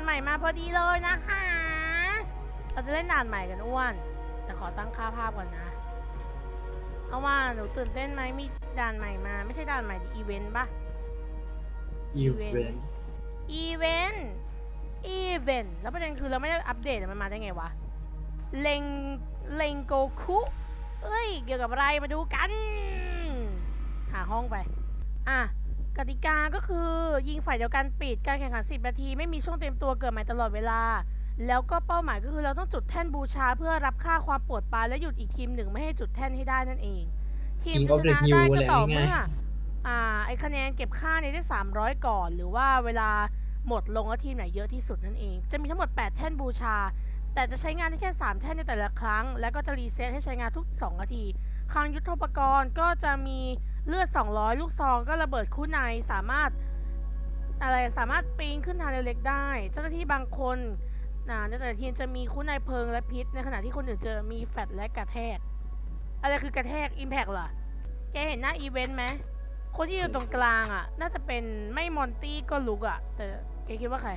านใหม่มาพอดีเลยนะคะ เราจะเล่นด่านใหม่กันอ้วน แต่ขอตั้งค่าภาพก่อนนะ เอาว่าหนูตื่นเต้นไหมมีด่านใหม่มา ไม่ใช่ด่านใหม่ดิอีเวนต์ปะอีเวนต์ อีเวนต์ อีเวนต์ แล้วประเด็นคือเราไม่ได้อัปเดตมันมาได้ไงวะ เลง เลงโกคุ เอ้ย เกี่ยวกับอะไรมาดูกัน หาห้องไป อะ กติกาก็คือยิงฝ่ายเดียวกันปิดการแข่งขัน 10 นาที ไม่มีช่วงเตรียมตัวเกิดใหม่ตลอดเวลา แล้วก็เป้าหมายก็คือเราต้องจุดแท่นบูชาเพื่อรับค่าความปวดปลายและหยุดอีกทีมหนึ่งไม่ให้จุดแท่นให้ได้นั่นเอง ทีมที่ชนะได้ก็ต่อเมื่ออ่าไอคะแนนเก็บค่าเนี่ยได้ 300 ก่อน หรือว่าเวลาหมดลงแล้วทีมไหนเยอะที่สุดนั่นเอง จะมีทั้งหมด 8 แท่นบูชา แต่จะใช้งานได้แค่ 3 แท่นในแต่ละครั้ง แล้วก็จะรีเซ็ตให้ใช้งานทุก 2 นาที คลังยุทโธปกรณ์ก็จะมีเลือด 200 ลูกซองก็ระเบิดคู่ในสามารถอะไรสามารถปีนขึ้นทางเรือเล็กได้ เจ้าหน้าที่บางคนนะในแต่ละทีมจะมีคู่ในเพลิงและพิษ ในขณะที่คนอื่นจะมีแฟลชและกระแทก อะไรคือกระแทกอิมแพกเหรอแกเห็นหน้าอีเวนต์ไหมคนที่อยู่ตรงกลางอะ น่าจะเป็นไม่มอนตี้ก็ลุกอะ แต่แกคิดว่าใคร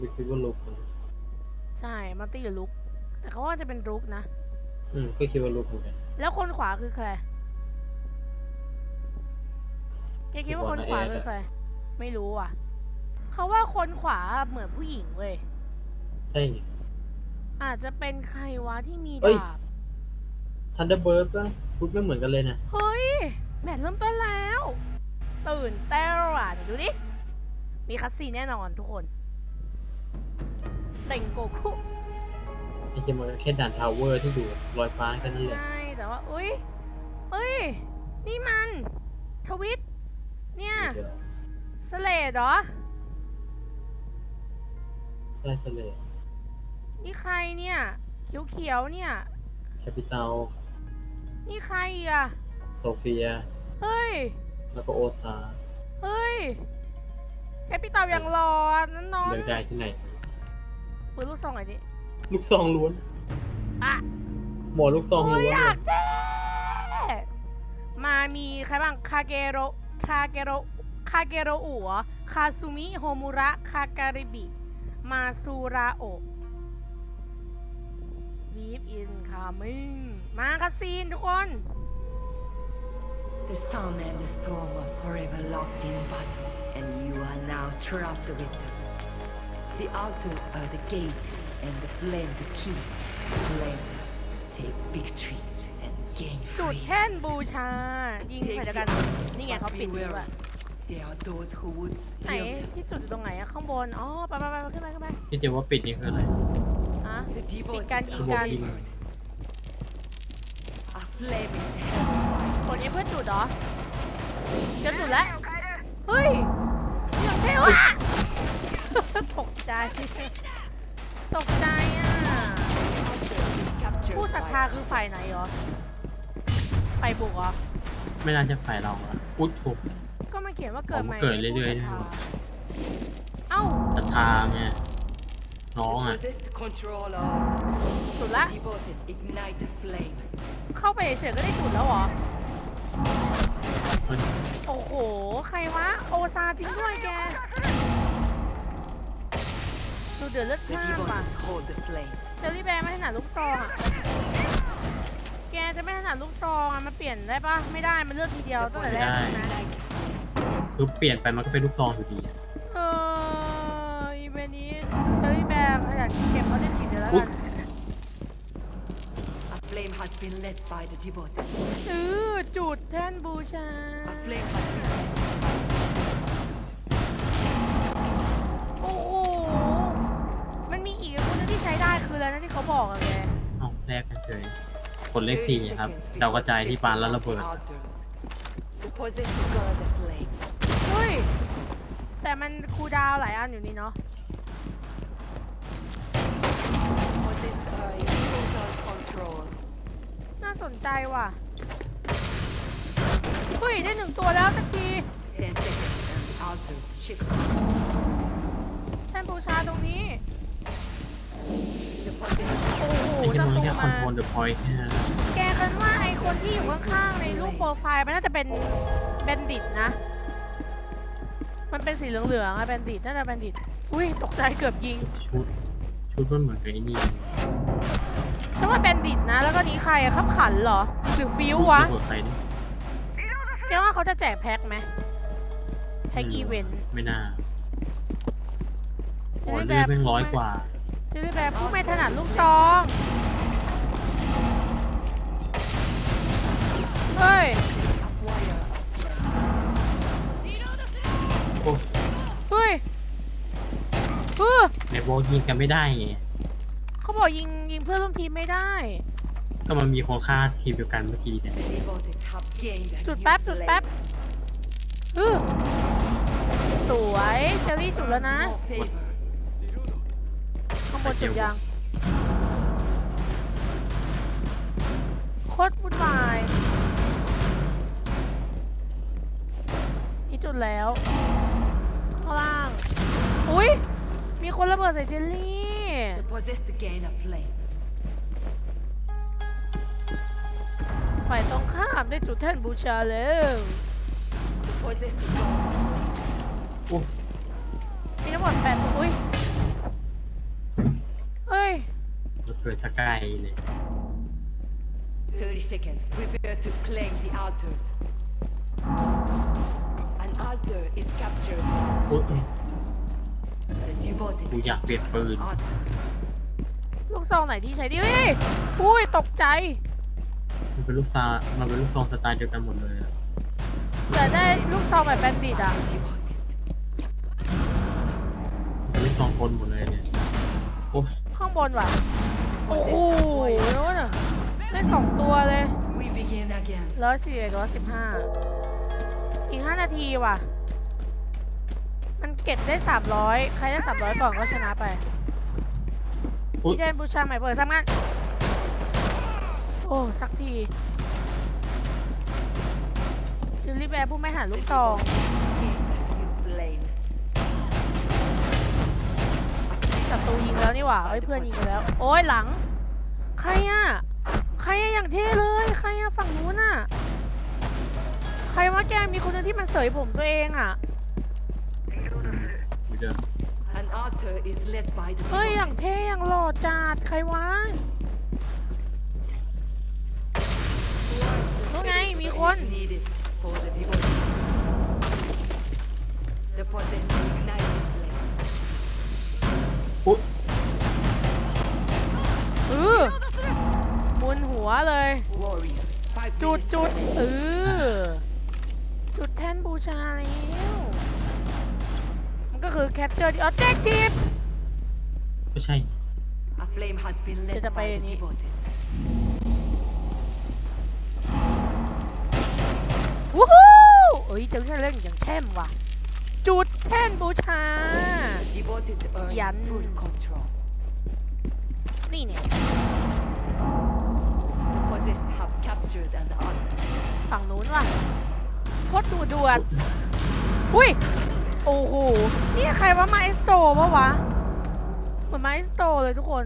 ดูคิดว่าลุกนะใช่มอนตี้หรือลุก แต่เขาว่าจะเป็นลุกนะ อืมก็คิดว่าลุกเหมือนกัน แล้วคนขวาคือใครแกคิดว่าคนขวาคือใคร ไม่รู้อะ เขาว่าคนขวาเหมือนผู้หญิงเว้ย ใช่ไงอาจจะเป็นใครวะที่มีเอ้ย ดาบ ทันเดอร์เบิร์ดป่ะชุดไม่เหมือนกันเลยนะเฮ้ย แมตช์เริ่มต้นแล้ว ตื่นเต้นอะเดี๋ยวดูดิ มีคัสซีนแน่นอนทุกคนเต่งโกคุไอ้เกมมันก็แค่ด่านทาวเวอร์ที่อยู่ลอยฟ้าแค่นั้นแหละ ใช่แต่ ว่าอุ้ยเอ้ย นี่มันทวิต เนี่ยเดี๋ยวสเลดเหรอได้เสลยนี่ใครเนี่ย เขียวๆเนี่ย แคปิตอลนี่ใครอีกอะ โซเฟีย เฮ้ย แล้วก็โอซา เฮ้ย แค่พี่เต่ายังรอนั่นนอนเลือกได้ที่ไหนปืนลูกซองไอ้นี่ลูกซองล้วน อะ หมอลูกซองโอ้ล้ยวนอยากเท่มามีใครบ้าง คาเกโร คาเกโร คาเกโรอุเหรอคาซูมิ โฮมุระ คาการิบิ มาซูราโอะวีฟอินคามิงมาคาซีนทุกคน The sun and the storm were forever locked in battle, and you are now trapped with them. The altars are the gate, and the flame the key. Flame, take victory and gain จุด freedom. แท่นบูชา ยิงใส่เดียวกัน นี่ไงเขาปิดจริงด้วย There are those who would ไหน steal them. ที่จุดอยู่ตรงไหนอะข้างบน อ๋อ ไปไปไปขึ้นไปขึ้นไปที่เจว่าปิดนี่คืออะไรอะ The devoted Pikan are ikan. delivered. A flame is held. คนนี้เพื่อจุดเหรอจะจุดแล้ว เฮ้ยอย่างเท่ว่ะตกใจ ตกใจอะ Captured ผู้ศรัทธา by คือฝ่ายไหนเหรอฝ่ายบุกเหรอ ไม่น่าจะฝ่ายเราอะอุดถูก ก็มาเขียนว่าเกิดใหม่อ๋อมันเกิดเรื่อยๆในผู้ศรัทธานะเอ้าศรัทธาไงน้องอะ possessed controller. จุดละ Devoted ignite the flame. เข้าไปเฉยๆก็ได้จุดแล้วเหรอ เฮ้ย โอ้โห ใครวะ โอซาจริงด้วยแก ดูเดือดเลือด The ข้ามป่ะ devoted hold the flames. เจอรี่แบร์ไม่ถนัดลูกซองอะ แกจะไม่ถนัดลูกซองอะมาเปลี่ยนได้ปะไม่ได้ มันเลือกทีเดียวตั้งแต่แรกใช่ไหมคือเปลี่ยนไปมันก็เป็นลูกซองอยู่ดีอะเอออีเวนต์นี้เจอรี่แบร์ขยันเก็บเขาได้ทีเดียวแล้วกัน A flame has been led by the devoted. เออจุดแท่นบูชา A flame has been led. ได้คืออะไรนะที่เขาบอกอะแกเอาแลกกันเฉยกดเลขสี่ครับดาวกระจายที่ปานแล้วระเบิด Altars. To possess the god of flame. เฮ้ย แต่มันคูลดาวน์หลายอันอยู่นี่เนาะ Possess uh, total control. น่าสนใจว่ะ เฮ้ย ได้หนึ่งตัวแล้วสักที Ten seconds and the altars shift. แท่นบูชาตรงนี้ The possessed โอ้โหไอ้ที่จะมันตูแค่คอนมาโทรลเดอะพอยต์แค่นั้นแกคันว่าไอคนที่อยู่ข้างๆในรูปโปรไฟล์มันน่าจะเป็นเบนดิตนะ มันเป็นสีเหลืองๆอะแบนดิตน่าจะแบนดิตอุ้ยตกใจเกือบยิงชุดชุดมันเหมือนกับไอ้นี่ฉันว่าแบนดิตนะ แล้วก็นี้ใครอะขับขันเหรอหรือฟิววะหัวใครนี่แกว่าเขาจะแจกแพ็คไหมแพ็คอีเวนต์ไม่น่าจะโอ้ได้ยแบบเลือดแม่งร้อยกว่า จะได้แบบผู้ไม่ถนัดลูกซอง เฮ้ย โอ้เฮ้ยเฮ้ยในโบยิงกันไม่ได้ไงเขาบอกยิงยิงเพื่อนร่วมทีมไม่ได้ ก็มันมีคนฆ่าทีมเดียวกันเมื่อกี้เนี่ย The devoted have gained a จุด new แป๊บจุด slave. แป๊บฮึสวย เชอรี่จุดแล้วนะ No favor. ข้าง บนจุดยังโคตรวุ่นวายนี่จุดแล้ว ข้างล่าง อุ้ยมีคนระเบิดใส่เจลลี่ The possessed gain a flame. ฝ่ายตรงข้ามได้จุดแท่นบูชาแล้ว The possessed guard โอ้มีทั้งหมดแปดอุ้ย เฮ้ย เราเกิดสกายเลย 30 seconds. Prepare to claim the altars. An altar is captured. โอ้ย The devoted กูอยากเปลี่ยนปืน altar. ลูกซองไหนที่ใช้ดีเฮ้ยอุ้ยตกใจมันเป็นลูกซามันเป็นลูกซองสไตล์เดียวกันหมดเลยอะอยากได้ลูกซองแบบแบนดิตอะ Devoted. มันเป็นลูกซองคนหมดเลยเนี่ย โอ้ยข้างบนว่ะ โอ้โหนู้นอะได้สองตัวเลย We begin again. ร้อยสี่ร้อยสิบห้าอีกห้านาทีว่ะ มันเก็บได้สามร้อยใครได้สามร้อยก่อนก็ชนะไปโอ้ยพี่เดนบูชาใหม่เปิดสร้างงานโอ้ สักทีจิลลี่แบร์ผู้ไม่หันลูกซอง Gain a new flame. ศัตรูยิงแล้วนี่หว่าเอ้ยเพื่อนยิงไปแล้ว โอ้ยหลัง ใครอะใครอะอย่างเท่เลย ใครอะฝั่งนู้นอะใครวะแกมีคนหนึงที่มันเสยผมตัวเองอะอยู่เดิม An altar is led by the เฮ้ย devoted. อย่างเท่อย่างหล่อจัดใครวะ เลย Warrior. Five จุด minutes จุด remaining. เออจุดแท่นบูชาแล้วมันก็คือ capture the objective ไม่ใช่ A flame has been lit Kita by pa the yun eh. devoted. วู้ฮู้เอ้ยเจ้าฉันเล่นอย่างแช่มว่ะ จุดแท่นบูชา Devoted earn Yan. full control. นี่เนี่ย ว่ะโคตรดูดวดอุ้ย โอ้โห นี่ใครวะมาเอสโตปะวะ เหมือนมาเอสโตเลยทุกคน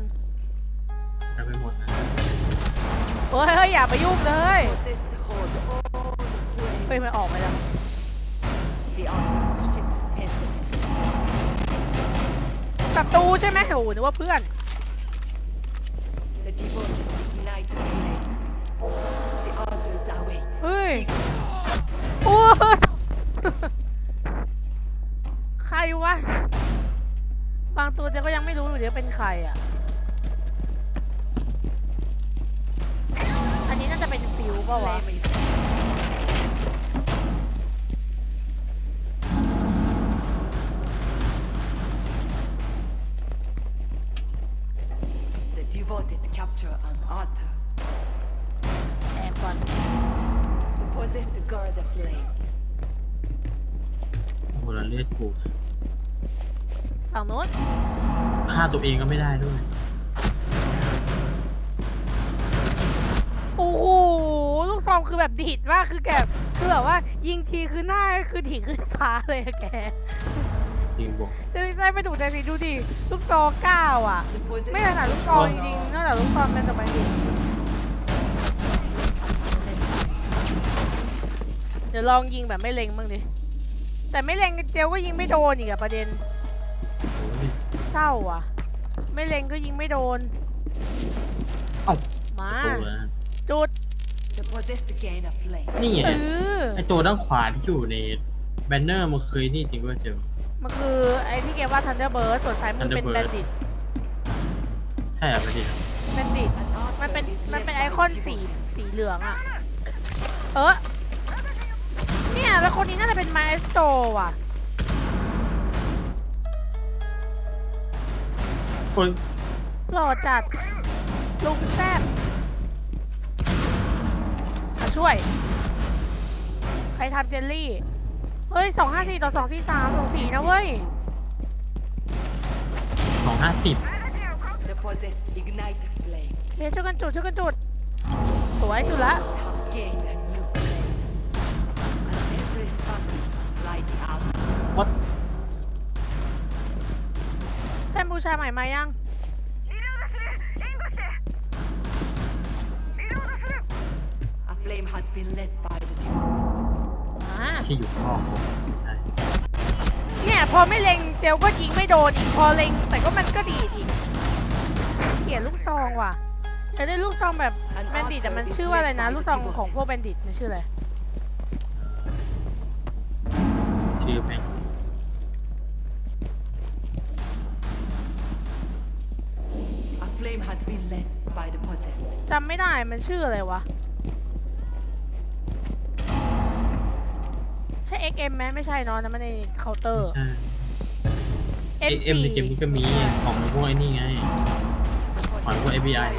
ได้ไปหมดนะเฮ้ยเฮ้ยอย่าไปยุ่งเลย Possessed hold all the เฮ้ย flame. มันออกไปแล้ว The altar's shift hesitates. ศัตรูใช่ไหมโอ้โหนึกว่าเพื่อน เฮ้ย โอ้ใครวะ บางตัวเจ๊ก็ยังไม่รู้อยู่เดี๋ยวเป็นใครอะ อันนี้น่าจะเป็นฟิวเปล่าวะ ตัวเองก็ไม่ได้ด้วย โอ้โหลูกซองคือแบบดีดมากคือแกบคือแบบว่ายิงทีคือหน้าคือถี่ขึ้นฟ้าเลยอะแกจริงบอกเจลิซ่ไม่ถูกใจสิดูดิลูกซองเก้าอะ The possessed ไม่ถนัดลูกซองจริงๆนอกจากลูกซองเป็นตัวไปดิเดี๋ยวลองยิงแบบไม่เล็งบ้างดิแต่ไม่เล็งเจลก็ยิงไม่โดนอีกอะประเด็นโอ้โหนี่เศร้าอะ ไม่เล็งก็ยิงไม่โดนเอ้า มา ตัวนะจุด The possessed gain a flame. นี่เอไงอไอตัวด้านขวาที่อยู่ในแบนเนอร์มันเคยนี่จริงว่าเจอมันคือไอ้ที่เกมว่า Thunderbird ส่วนซ้ายมือเป็น Thunderbird Bandit ใช่เหรอประเด็น Bandit An altar มันเป็น is มัน left เป็นไอ by คอน the สี devoted. สีเหลืองอะเออเนี่ย แล้วคนนี้น่าจะเป็นมาส โตว่ะคนหล่อจัดลุงแซบมาช่วย ใครทำเจลลี่ เฮ้ยสองห้าสี่ต่อสองสี่สามสองสี่นะเว้ย สองห้าสิบ The possessed ignite a flame. เฮ้ยช่วยกันจุดช่วยกันจุด สวยจุดละ Have gained a new flame. And every sunlight light the altar. วัดแท่ นบูชาใหม่มายัง A flame has been lit by the devoted. มาที่อยู่ข้อผมใช่เนี่ยพอไม่เล็งเจลก็ยิงไม่โดนอีกพอเล็ง แต่ก็มันก็ดีดอีกเขียนลูกซองว่ะอยากได้ลูกซองแบบแบนดิตแต่มันชื่อว่าอะไรนะ ลูกซองของพวกแบนดิตมันชื่ออะไร ชื่อแม่ง flame has been lit by the possessed. จำไม่ได้มันชื่ออะไรวะ ใช่ XM ไหมไม่ใช่เนอะนั่นมันในเคาน์เตอร์ ใช่เอ็ม M4 ในเกมนี้ก็มีของพวกไอ้นี่ไง ของพวก FBI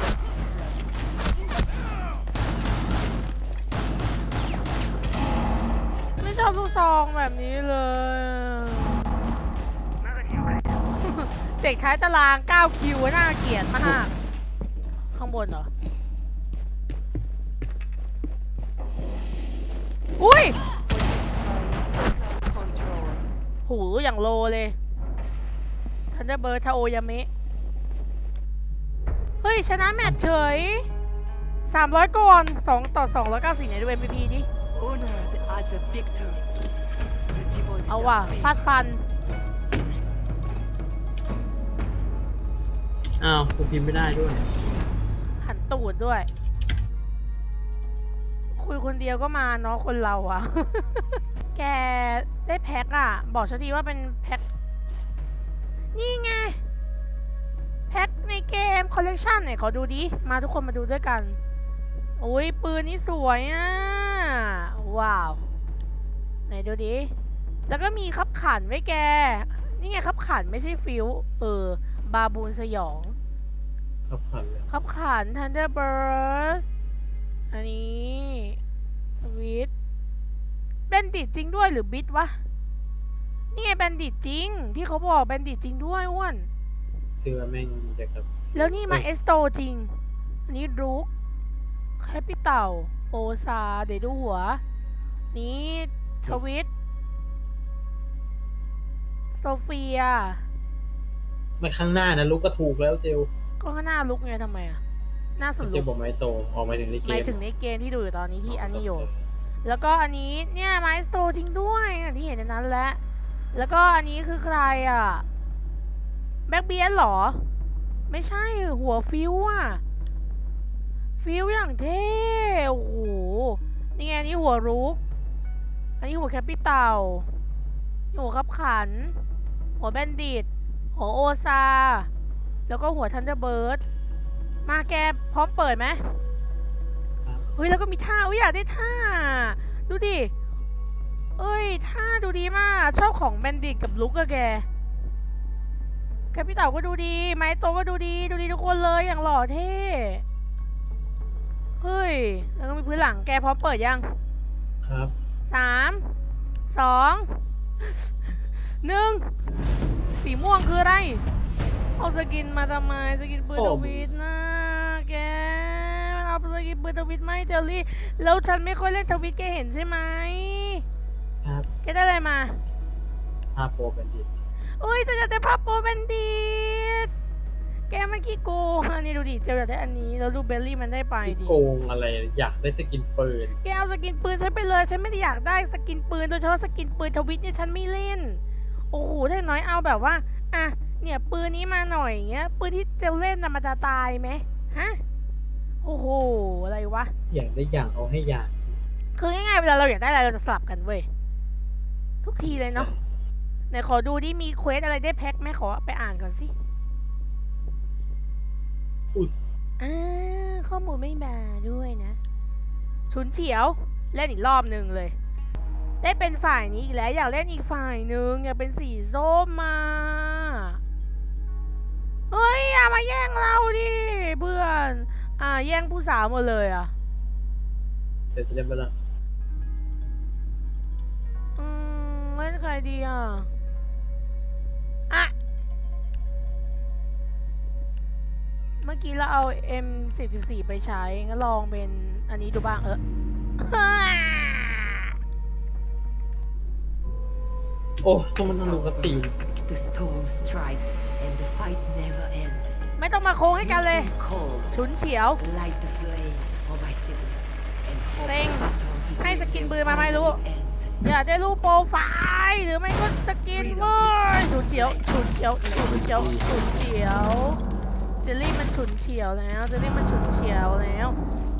ไม่ชอบลูกซองแบบนี้เลย ด็กท้ายตาราง 9 คิวน่าเกลียดมาก ข้างบนเหรอ อุ้ย Control. หูอย่างโลเลย ทันเดอร์เบิร์ดทาโอยามิ เฮ้ย ชนะแมตช์เฉย 300ก่อน2ต่อ 294ไหนดู MVP ดิ Honored as a victors. The devoted เอาว่ะ are ฟาดฟัน อ้าวกูพิมพ์ไม่ได้ด้วย หันตูดด้วย คุยคนเดียวก็มาเนาะคนเราอะ แกได้แพ็คอะบอกฉันทีว่าเป็นแพ็ค นี่ไง แพ็คในเกมคอลเลกชันเนี่ยขอดูดิ มาทุกคนมาดูด้วยกันอุ้ยปืนนี่สวยอะว้าว ไหนดูดิ แล้วก็มีขับขันไว้แก นี่ไงขับขันไม่ใช่ฟิว เออ บาบูนสยองครับขันเลยขับขัน Thunderbird อันนี้วิทแบนดิตจริงด้วยหรือบิทวะ นี่ไงแบนดิตจริง ที่เขาบอกแบนดิตจริงด้วยอ้วนเสื้อแม่งจะกับ แล้วนี่มาเอ้เอยสโตจริง อันนี้รูกแคปิเต่าโอซา เดี๋ยวดูหัว นี้ทวิตโซเฟีย ไม่ข้างหน้านะลูกก็ถูกแล้วเจลก็ข้างหน้าลุกไงทำไมอะหน้าสุดเจลุลกบอกไม้โตออกมาถึงในเกหมายมถึงในเกมที่ดูอยู่ตอนนี้ที่อันนี้อยู่แล้วก็อันนี้เนี่ยไมสโตจริงด้วยอย่างที่เห็นในนั้นแหละแล้วก็อันนี้คือใครอะแบ็กเบียนหรอ ไม่ใช่หัวฟิวอะฟิวอย่างเท่โอ้โหนี่ไงอันนี้หัวรุก อันนี้หัวแคปิตอลนี่หัวขับขัน หัวแบนดิต หัวโอซา แล้วก็หัวทันเดอร์เบิร์ด มาแกพร้อมเปิดไหมเฮ้ย แล้วก็มีท่าอุ้ยอยากได้ท่า ดูดิ เอ้ย ท่าดูดีมาก ชอบของแบนดิตกับลุกอะแกแคปิเต่าก็ดูดี ไมโตก็ดูดี ดูดีทุกคนเลยอย่างหล่อเท่เฮ้ย แล้วก็มีพื้นหลังแกพร้อมเปิดยัง ครับสามสองหนึ่ง สีม่วงคืออะไร เอาสกินมาทำไมสกินปืนโอ้ทวิตนะแกมันเอาสกินปืนทวิตไหมาให้เจลลี่ แล้วฉันไม่ค่อยเล่นทวิตแกเห็นใช่ไหมครับแกได้อะไรมาภาพโปรแบนดิตอุ้ยจะอยากได้ภาพโปรแบนดีดแกมันขี้โกงอันนี้ดูดิเจลอยากได้อันนี้แล้วดูเบลลี่มันได้ไปที่ดิ โกงอะไรอยากได้สกินปืน แกเอาสกินปืนฉันไปเลย ฉันไม่ได้อยากได้สกินปืนโดยเฉพาะสกินปืนทวิตเนี่ยฉันไม่เล่น โอ้โหถ้าน้อยเอาแบบว่า อะ เนี่ยปืนนี้มาหน่อยอย่างเงี้ย ปืนที่เจลเล่นน่ะมันจะตายไหมฮะ โอ้โห อะไรวะ อยากได้อย่างเอาให้อยาก คือง่ายๆเวลาเราอยากได้อะไรเราจะสลับกันเว้ย ทุกทีเลยเนาะ ไหนขอดูดิมีเควสอะไรได้แพ็คไหมขอไปอ่านก่อนสิอุ๊ย อ่าข้อมูลไม่มาด้วยนะ ชุนเฉียว เล่นอีกรอบหนึ่งเลย ได้เป็นฝ่ายนี้อีกแล้วอยากเล่นอีกฝ่ายหนึ่งอยากเป็นสีส้มมาเฮ้ยอย่ามาแย่งเราดิเพื่อน อ่าแย่งผู้สาวหมดเลยอะเดี๋ยวจะเล่นไปละอืมเล่นใครดีอะอะเมื่อกี้เราเอา M44 ไปใช้งั้นลองเป็นอันนี้ดูบ้างเออ โอ้ต้องมันสนุกกับตีน The storm strikes and the fight never ends. ไม่ต้องมาโค้งให้กันเลย Cold, ฉุนเฉียว light the flames for my siblings and hope เซ็ง the battle ให้สกินปืนมาไม่รู้ finally ends. อยากได้รูปโปรไฟล์หรือไม่ก็สกินเว้ยฉุนเฉียวฉุนเฉียวฉุนเฉียวฉุนเฉียวเจลลี่มันฉุนเฉียวแล้วเจลลี่มันฉุนเฉียวแล้ว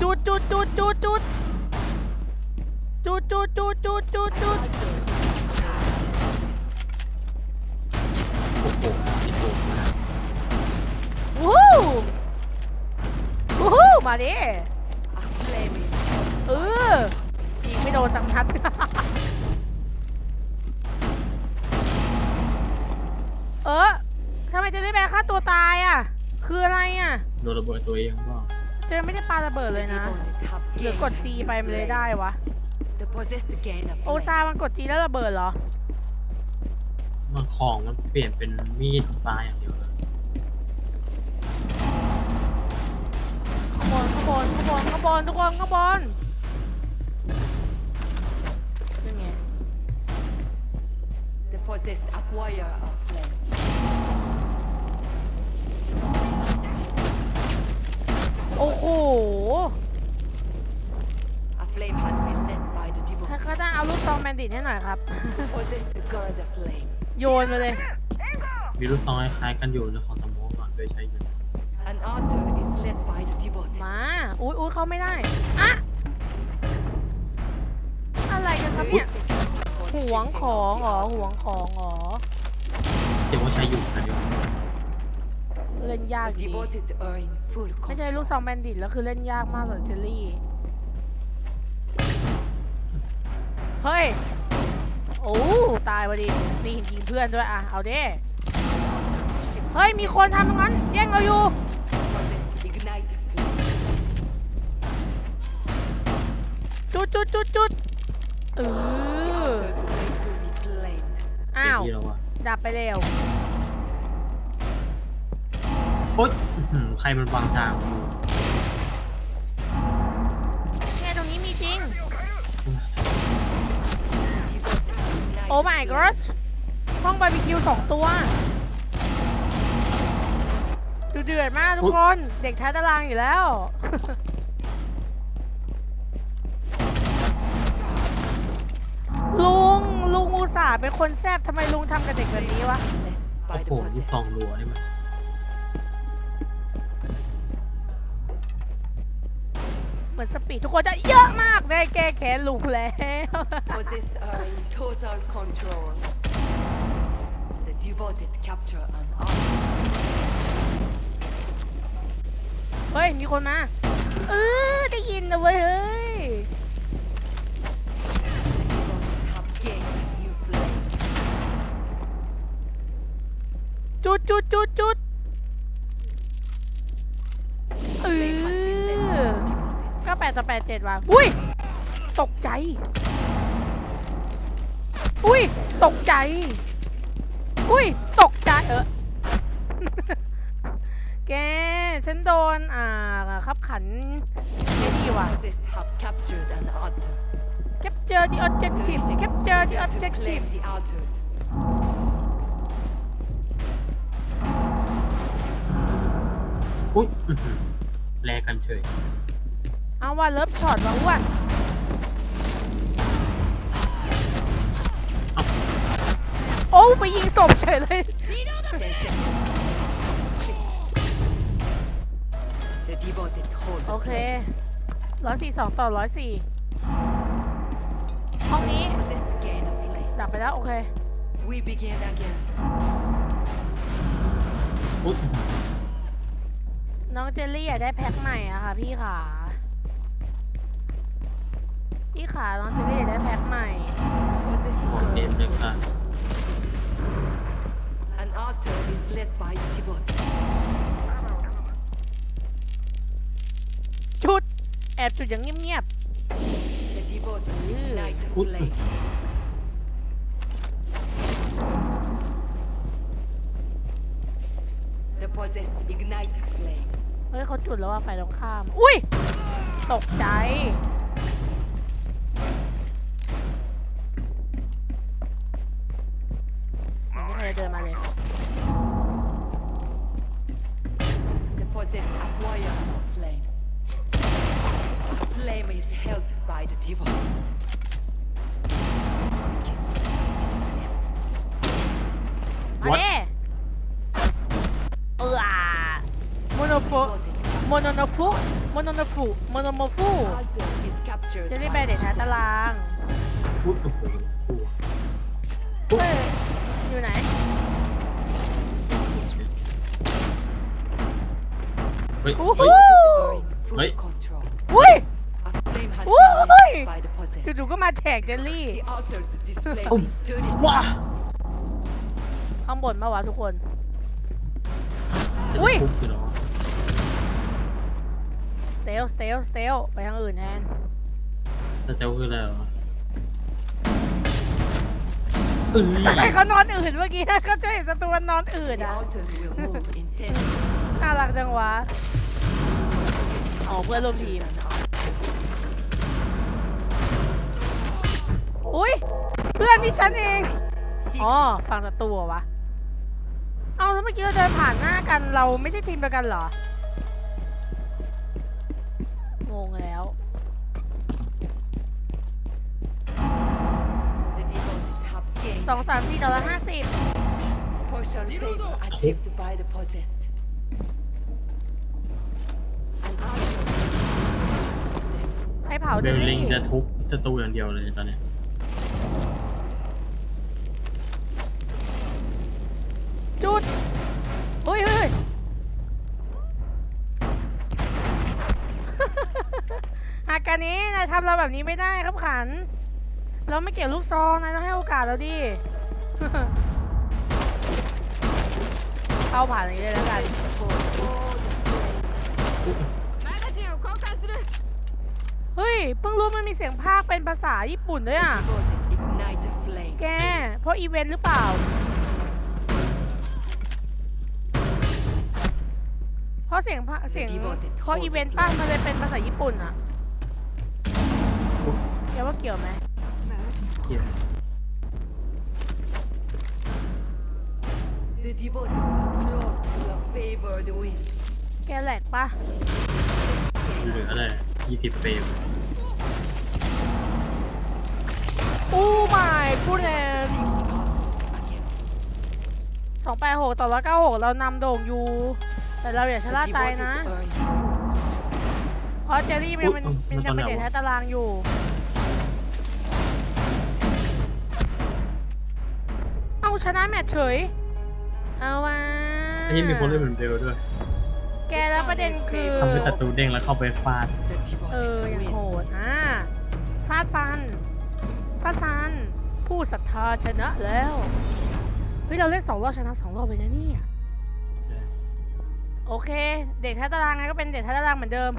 จุดจุดจุดจุดจุดจุดจุดจุดจุดจุดจุด วู้วู้มาดิ A flame is เออยิงไม่โดนสักนัดเออทำไมเจะได้แบกฆ่าตัวตายอะ คืออะไรอะ โดนระเบิดตัวเองก็เจไม่ได้ปาระเบิดเลยนะ devoted have หรือกด G gained ไปมันเลย flame. ได้วะ The possessed gain a โอ flame. ซามันกด G แล้วระเบิดเหรอ มันของมันเปลี่ยนเป็นมีดปลายอย่างเดียวเลยางบนข้างบนข้างบนข้างบนทุกคนข้างบนนี่ไง The possessed acquire a flame. โอ้โห A flame has been led by the ถ้า devoted. เขาจะเอาลูกซองแมนดิตให้หน่อยครับ Possessed guard the flame. โยนไปเลย มีลูกซองคล้ายๆกันอยู่ในของสมองอะโดยใช้อยู่ An altar is led by the devoted. มา อุ้ยอุ้ยเขาไม่ได้อะอะไรกันครับเนี่ยหวงของเหรอหวงของเหรอเดี๋ยวว่าใช้อยู่นะเดี๋ยวเล่นยาก The ดี devoted are in full ไม่ใช่ control. ลูกซองแบนดิตแล้วคือเล่นยากมากเลยเจลลี่ เฮ้ย โอ้ตายพอดี นี่ยิงเพื่อนด้วยอะ เอาเด้ เฮ้ย มีคนทำตรงนั้น แย่งเราอยู่ จุดจุดจุดเอออ้าว ดับไปแล้วโอ๊ยอื้อหือใครมันวางทางเนี่ยตรงนี้มีจริง โอ้ my god ห้องบาร์บีคิวสองตัว ดูเดือดมากทุกคน เด็กท้าตารางอยู่แล้ว เป็นคนแซบทำไมลุงทำกับเด็กแบบนี้วะ โอ้ by โห the ลูก possessed. ซองรัวนี่มันเหมือนสปีดทุกคนจะเยอะมากได้แก้แค้นลุงแล้ว Possessed are in total control. The devoted capture an altar. เฮ้ย มีคนมา เออได้ยินนะเว้ยเฮ้ จุดจุดจุดจุดเอ Flame has been led by อ the devoted. ก็แปดต่อแปดเจ็ดว่ะอุ้ย ตกใจ อุ้ย ตกใจ อุ้ย ตกใจเออแก ฉันโดน อ่าขับขันไม่ดีว่ะ Possessed have captured an altar. capture the objective Thirty seconds capture the to objective อุ้ยอื้อหือแลกกันเฉย เอาว่าเลิฟช็อตมาอ้วนโอ้ไปยิงศพเฉยเลย Ten seconds. The devoted hold โอ the เค place. ร้อยสี่สองต่อร้อยสี่ห้องนี้ Possessed gain of play. ดับไปแล้ว โอเค We begin again. อุ๊ย น้องเจลลี่อยากได้แพ็คใหม่อะค่ะ พี่ขาพี่ขาน้องเจลลี่อยากได้แพ็คใหม่ Possessed หมดเกมเลยค่ะ An altar is led by devoted. ชุด แอบจุดอย่างเงียบ The devoted ignite the Good. flame. The possessed ignite the flame. ๆเฮ้ยเขาจุดแล้วว่าไฟตรงข้าม อุ้ย ตกใจ โมโนโฟ Devoted โมโนโนฟุโมโนโนฟุโมโนโมฟุ altar is captured เจะได้ by ไปเด็ด the แท้ตารางอุ๊ยโอ้โหกลัวเฮ้ยอยู่ไหนเฮ้ย โอ้โหเฮ้ย Devoted are in full Wait. control. อุ้ย A flame has Oi! been lit by the possessed. จู่ๆก็มาแฉกเจลลี่ The altars display Oh. 30ว้าข้างบนมาวะทุกคนจะอุ๊ยทุบสิเหรอ สเตลสเตลสเตลไปทางอื่นแทน แต่เจ้าคืออะไรเหรอเอ้ยไอเขานอนอื่นเมื่อกี้นะก็จะเห็นสตูมันนอนอื่น The อะ altars will move in 10น่ารักจังวะอ๋อเพื่อนร่วมทีมอุ้ยเพื่อนที่ฉันเอง อ๋อฝั่งศัตรูเหรอวะ เอาแล้วเมื่อกี้เราเดินผ่านหน้ากันเราไม่ใช่ทีมเดียวกันเหรอ งงแล้ว The devoted have gained สองสามสี่ต่อละห้าสิบ partial favor achieved by the possessed. An altar ให้เผาเบเจลลลิลี่งจะทุบศัตรูอย่างเดียวเลยตอนเนี้ยจุดเฮ้ยเฮ้ยหาก การนี้นายทำเราแบบนี้ไม่ได้ครับขัน เราไม่เกี่ยวลูกซองนายต้องให้โอกาสเราดิ เข้าผ่านอย่างนี้เลยแล้วกันเฮ้ย เพิ่งรู้มันมีเสียงภาคเป็นภาษาญี่ปุ่นด้วยอะ แก เพราะอีเวนต์หรือเปล่า เพราะเสียงภาเสียงเพราะอีเวนต์ป้ามันเลยเป็นภาษาญี่ปุ่นอะ แกว่าเกี่ยวไหมเหี้ย The devoted close to the favored wind. แกแหลกปะเหลืออะไรยี่สิบเฟรมโอ้ my goodness Again. สองแปดหกต่อร้อยเก้าหกเรานำโด่งอยู่ แต่เราอย่าชะล่า The ใจนะ devoted are in full เพราะเจอรี่มันยังเป็นมันยังเป็นเด็กแท้ตารางอยู่ ชนะแมตช์เฉย เอาวะไอ้ที่มีคนเล่นเหมือนเบลด้วยแกแล้วประเด็นคือทำเป็นศัตรูเด้งแล้วเข้าไปฟาด The เออ devoted อย่างโห win. ดอ่าฟาดฟัน ฟาดฟัน ผู้ศรัทธาชนะแล้ว เฮ้ย เราเล่นสองรอบชนะสองรอบเลยนะเนี่ย โอเค เด็กแท้ตารางไงก็เป็นเด็กแท้ตารางเหมือนเดิม